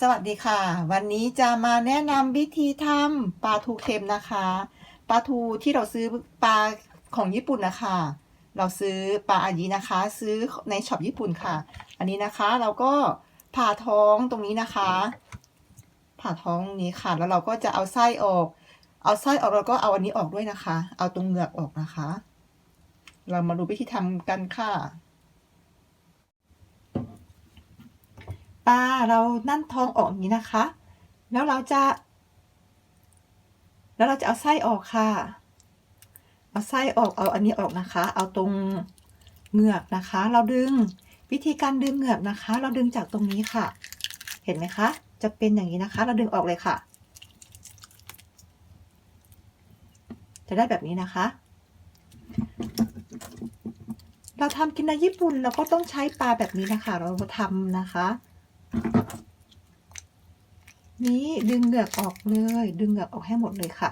สวัสดีค่ะ วันนี้จะมาแนะนำวิธีทำปลาทูเค็มนะคะปลาทูที่เราซื้อปลาของญี่ปุ่นนะคะ เราซื้อปลาอายีนะคะ ซื้อในช็อปญี่ปุ่นค่ะ อันนี้นะคะเราก็ผ่าท้องตรงนี้นะคะ ผ่าท้องนี้ค่ะ แล้วเราก็จะเอาไส้ออก เอาไส้ออกแล้วก็เอาอันนี้ออกด้วยนะคะ เอาตรงเหงือกออกนะคะ เรามาดูวิธีทำกันค่ะ ปลาเรานั่นท้องออกอย่างนี้นะคะ แล้วเราจะ แล้วเราจะเอาไส้ออกค่ะ เอาไส้ออกเอาอันนี้ออกนะคะ เอาตรงเหงือกนะคะ เราดึงวิธีการดึงเหงือกนะคะ เราดึงจากตรงนี้ค่ะ เห็นไหมคะ จะเป็นอย่างนี้นะคะ เราดึงออกเลยค่ะ จะได้แบบนี้นะคะ เราทำกินในญี่ปุ่นเราก็ต้องใช้ปลาแบบนี้นะคะ เราทำนะคะ นี้ดึงเหงือกออกเลย ดึงเหงือกออกให้หมดเลยค่ะ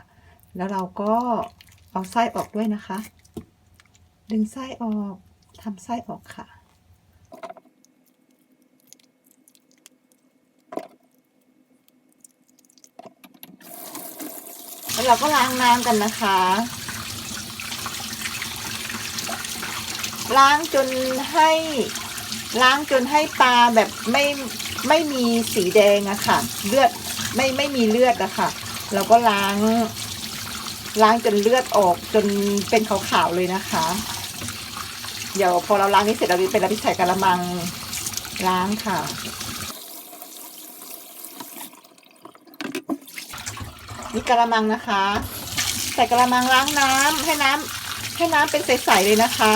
แล้วเราก็เอาไส้ออกด้วยนะคะ ดึงไส้ออกทำไส้ออกค่ะแล้วเราก็ล้างน้ำกันนะคะ ล้างจนให้ ล้างจนให้ปลาแบบไม่ ไม่มีสีแดงอะค่ะ เลือดไม่ไม่มีเลือดอะค่ะ เราก็ล้าง ล้างจนเลือดออกจนเป็นขาวๆเลยนะคะ เดี๋ยวพอเราล้างนี้เสร็จเราไปเราไปใส่กระมังล้างค่ะนี่กระมังนะคะ ใส่กระมังล้างน้ำให้น้ำให้น้ำเป็นใสๆเลยนะคะ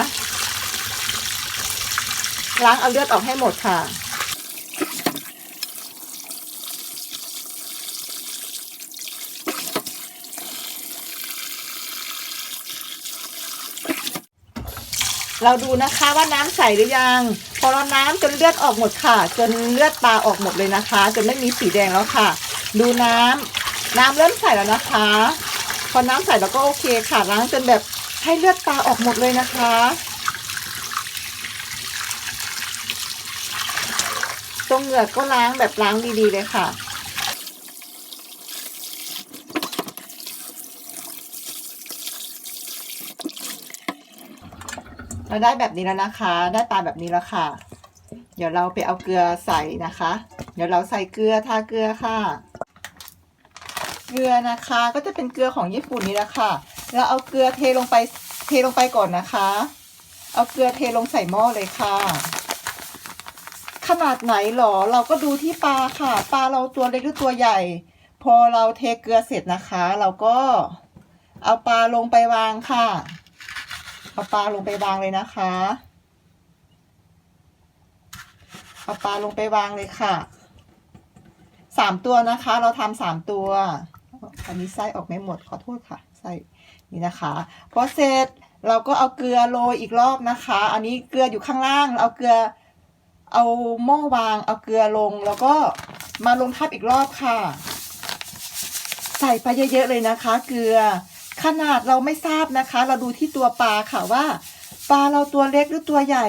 ล้างเอาเลือดออกให้หมดค่ะ เราดูนะคะว่าน้ำใสหรือยัง พอเราน้ำจนเลือดออกหมดค่ะ จนเลือดปลาออกหมดเลยนะคะ จนไม่มีสีแดงแล้วค่ะ ดูน้ำน้ำเริ่มใสแล้วนะคะ พอน้ำใสเราก็โอเคค่ะล้างจนแบบให้เลือดปลาออกหมดเลยนะคะตรงเหงือกก็ล้างแบบล้างดีๆเลยค่ะ เราได้แบบนี้แล้วนะคะ ได้ปลาแบบนี้แล้วค่ะ เดี๋ยวเราไปเอาเกลือใส่นะคะ เดี๋ยวเราใส่เกลือทาเกลือค่ะ เกลือนะคะก็จะเป็นเกลือของญี่ปุ่นนี่แหละค่ะ เราเอาเกลือเทลงไปเทลงไปก่อนนะคะ เอาเกลือเทลงใส่หม้อเลยค่ะ ขนาดไหนหรอ เราก็ดูที่ปลาค่ะ ปลาเราตัวเล็กหรือตัวใหญ่ พอเราเทเกลือเสร็จนะคะ เราก็เอาปลาลงไปวางค่ะ เอาปลาลงไปวางเลยนะคะเอาปลาลงไปวางเลยค่ะสามตัวนะคะ เราทำสามตัว อันนี้ไส้ออกไม่หมดขอโทษค่ะไส้นี่นะคะพอเสร็จเราก็เอาเกลือโรยอีกรอบนะคะ อันนี้เกลืออยู่ข้างล่างเราเอาเกลือ เอาหม้อวาง เอาเกลือลง แล้วก็มาลงทับอีกรอบค่ะ ใส่ไปเยอะๆเลยนะคะ เกลือ ขนาดเราไม่ทราบนะคะ เราดูที่ตัวปลาค่ะว่า ปลาเราตัวเล็กหรือตัวใหญ่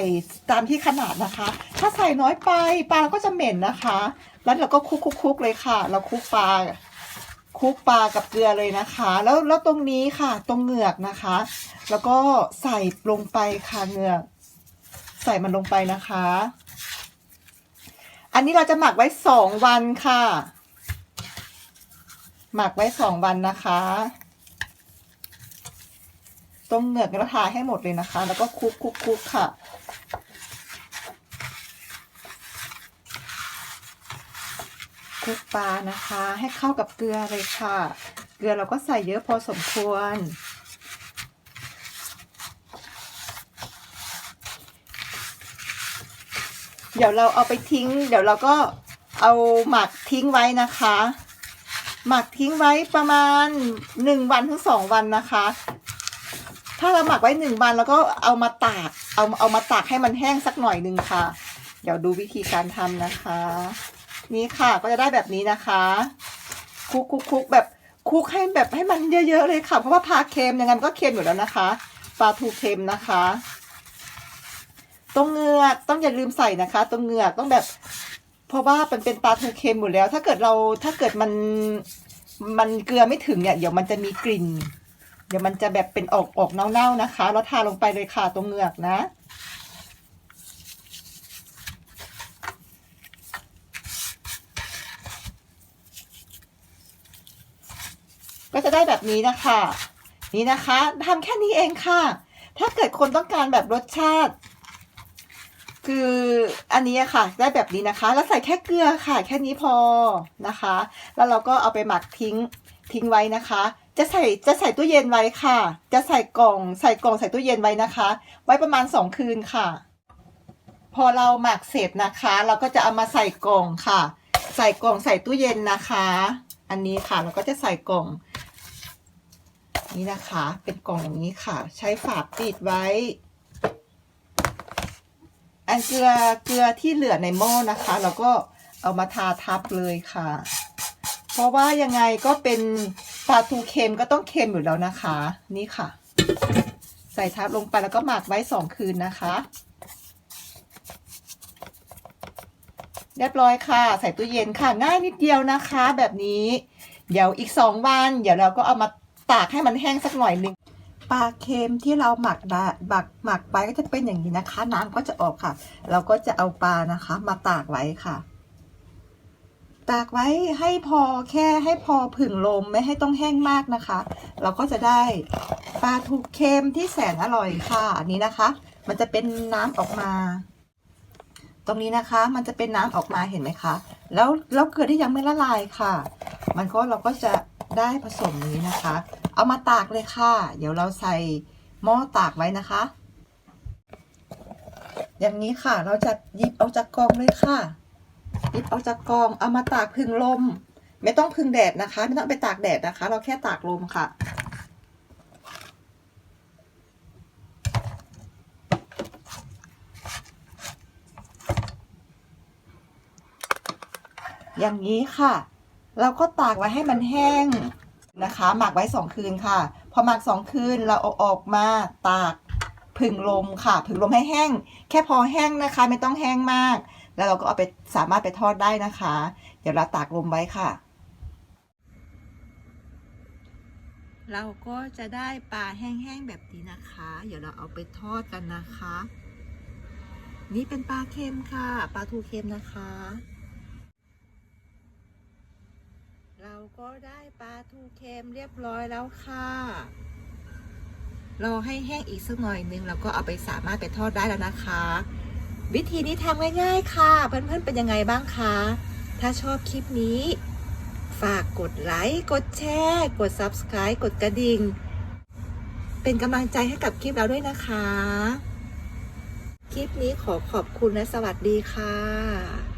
ตามที่ขนาดนะคะ ถ้าใส่น้อยไปปลาก็จะเหม็นนะคะ แล้วเราก็คลุกๆๆเลยค่ะ เราคลุกปลาคลุกปลากับเกลือเลยนะคะ แล้วแล้วตรงนี้ค่ะ ตรงเหงือกนะคะ แล้วก็ใส่ลงไปค่ะเหงือก ใส่มันลงไปนะคะ อันนี้เราจะหมักไว้สองวันค่ะ หมักไว้สองวันนะคะ ตรงเหงือกเราทาให้หมดเลยนะคะ แล้วก็คลุกคลุกคลุกค่ะ คลุกปลานะคะ ให้เข้ากับเกลือเลยค่ะ เกลือเราก็ใส่เยอะพอสมควร เดี๋ยวเราเอาไปทิ้ง เดี๋ยวเราก็เอาหมักทิ้งไว้นะคะ หมักทิ้งไว้ประมาณหนึ่งวันถึงสองวันนะคะ ถ้าเราหมักไว้หนึ่งวันแล้วก็เอามาตากเอาเอามาตากให้มันแห้งสักหน่อยหนึ่งค่ะ เดี๋ยวดูวิธีการทำนะคะ นี่ค่ะก็จะได้แบบนี้นะคะคลุกคุกคุกแบบคลุกให้แบบให้มันเยอะๆเลยค่ะ เพราะว่าปลาเค็มยังไงมันก็เค็มอยู่แล้วนะคะปลาทูเค็มนะคะตรงเงือกต้องอย่าลืมใส่นะคะ ตรงเงือกต้องแบบ เพราะว่ามันเป็นปลาทูเค็มหมดแล้ว ถ้าเกิดเราถ้าเกิดมันมันเกลือไม่ถึงเนี่ยเดี๋ยวมันจะมีกลิ่น เดี๋ยวมันจะแบบเป็นออกออกเน่าๆนะคะเราทาลงไปเลยค่ะตรงเหงือกนะก็จะได้แบบนี้นะคะ นี่นะคะทำแค่นี้เองค่ะ ถ้าเกิดคนต้องการแบบรสชาติ คืออันนี้ค่ะ ได้แบบนี้นะคะ แล้วใส่แค่เกลือค่ะ แค่นี้พอนะคะ แล้วเราก็เอาไปหมักทิ้งทิ้งไว้นะคะ จะใส่จะใส่ตู้เย็นไว้ค่ะ จะใส่กล่อง ใส่กล่องใส่ตู้เย็นไว้นะคะ ไว้ประมาณสองคืนค่ะ พอเราหมักเสร็จนะคะ เราก็จะเอามาใส่กล่องค่ะ ใส่กล่องใส่ตู้เย็นนะคะ อันนี้ค่ะเราก็จะใส่กล่อง นี่นะคะ เป็นกล่องอย่างนี้ค่ะ ใช้ฝาปิดไว้ อันเกลือเกลือที่เหลือในหม้อนะคะ เราก็เอามาทาทับเลยค่ะ เพราะว่ายังไงก็เป็น ปลาทูเค็มก็ต้องเค็มอยู่แล้วนะคะ นี่ค่ะ ใส่ทับลงไปแล้วก็หมักไว้สองคืนนะคะ เรียบร้อยค่ะ ใส่ตู้เย็นค่ะ ง่ายนิดเดียวนะคะ แบบนี้ เดี๋ยวอีกสองวัน เดี๋ยวเราก็เอามาตากให้มันแห้งสักหน่อยหนึ่งปลาเค็มที่เราหมักได้หมักหมักไปก็จะเป็นอย่างนี้นะคะ น้ำก็จะออกค่ะ เราก็จะเอาปลานะคะ มาตากไว้ค่ะ ตากไว้ให้พอแค่ให้พอผึ่งลมไม่ให้ต้องแห้งมากนะคะ เราก็จะได้ปลาทูเค็มที่แสนอร่อยค่ะอันนี้นะคะ มันจะเป็นน้ำออกมา ตรงนี้นะคะ มันจะเป็นน้ำออกมาเห็นไหมคะ แล้วแล้วเกลือที่ยังไม่ละลายค่ะ มันก็เราก็จะได้ผสมนี้นะคะ เอามาตากเลยค่ะ เดี๋ยวเราใส่หม้อตากไว้นะคะ อย่างนี้ค่ะเราจะหยิบเอาจากกองเลยค่ะ หยิบเอาจากกองเอามาตากพึ่งลม ไม่ต้องพึ่งแดดนะคะ ไม่ต้องไปตากแดดนะคะ เราแค่ตากลมค่ะ อย่างนี้ค่ะ เราก็ตากไว้ให้มันแห้งนะคะ หมักไว้สองคืนค่ะ พอหมักสองคืนเราเอาออกมาตากผึ่งลมค่ะผึ่งลมให้แห้ง แค่พอแห้งนะคะ ไม่ต้องแห้งมาก แล้วเราก็เอาไปสามารถไปทอดได้นะคะ เดี๋ยวเราตากลมไว้ค่ะ เราก็จะได้ปลาแห้งๆแบบนี้นะคะ เดี๋ยวเราเอาไปทอดกันนะคะ นี่เป็นปลาเค็มค่ะ ปลาทูเค็มนะคะ เราก็ได้ปลาทูเค็มเรียบร้อยแล้วค่ะรอให้แห้งอีกสักหน่อยนึงเราก็เอาไปสามารถไปทอดได้แล้วนะคะ วิธีนี้ทำง่ายๆค่ะ เพื่อนๆเป็นยังไงบ้างคะ ถ้าชอบคลิปนี้ ฝากกดไลค์ กดแชร์ กด Subscribe กดกระดิ่ง เป็นกำลังใจให้กับคลิปเราด้วยนะคะ คลิปนี้ขอขอบคุณและสวัสดีค่ะ